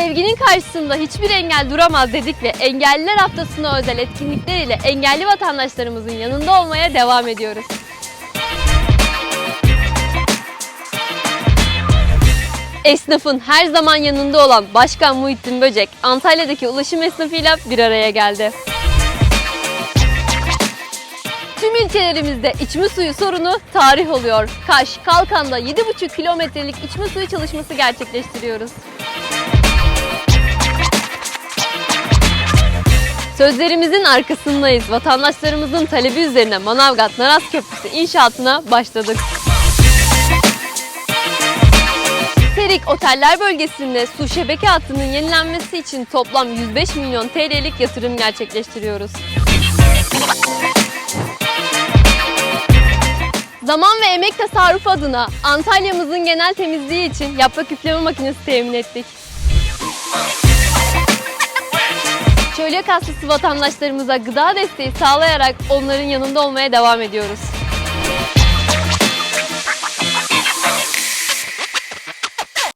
Sevginin karşısında hiçbir engel duramaz dedik ve Engelliler Haftası'na özel etkinlikler ile engelli vatandaşlarımızın yanında olmaya devam ediyoruz. Esnafın her zaman yanında olan Başkan Muhittin Böcek, Antalya'daki ulaşım esnafıyla bir araya geldi. Tüm ilçelerimizde içme suyu sorunu tarih oluyor. Kaş, Kalkan'da 7,5 kilometrelik içme suyu çalışması gerçekleştiriyoruz. Sözlerimizin arkasındayız. Vatandaşlarımızın talebi üzerine Manavgat Naras Köprüsü inşaatına başladık. Serik Oteller bölgesinde su şebeke hattının yenilenmesi için toplam 105 milyon TL'lik yatırım gerçekleştiriyoruz. Zaman ve emek tasarrufu adına Antalya'mızın genel temizliği için yaprak üfleme makinesi temin ettik. Çölyak hastası vatandaşlarımıza gıda desteği sağlayarak onların yanında olmaya devam ediyoruz.